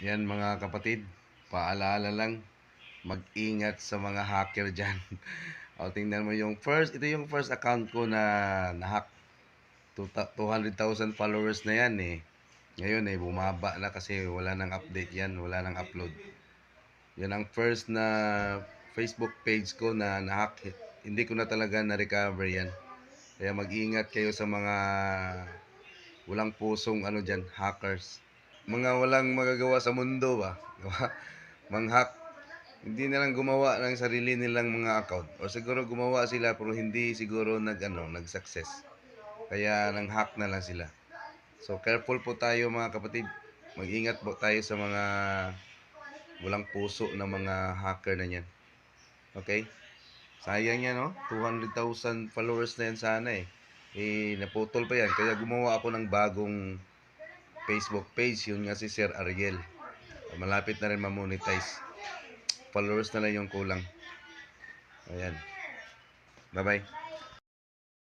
Yan mga kapatid, paalala lang, mag-ingat sa mga hacker dyan. o tingnan mo yung first, ito yung first account ko na nahack. Two- 200,000 followers na yan eh. Ngayon eh, bumaba na kasi wala nang update yan, wala nang upload. Yan ang first na Facebook page ko na nahack. Hindi ko na talaga na-recover yan. Kaya mag-ingat kayo sa mga walang pusong ano dyan, hackers. Mga walang magagawa sa mundo ba? Manghack. Hindi na lang gumawa ng sarili nilang mga account. O siguro gumawa sila pero hindi siguro nag, ano, nag-success. Kaya nang hack na lang sila. So careful po tayo mga kapatid. Mag-ingat po tayo sa mga walang puso na mga hacker na yan. Okay? Sayang yan, no? 200,000 followers na yan sana eh. Eh, naputol pa yan. Kaya gumawa ako ng bagong Facebook page. Yun nga si Sir Ariel. Malapit na rin ma-monetize. Followers na lang yung kulang. Ayan. Bye-bye.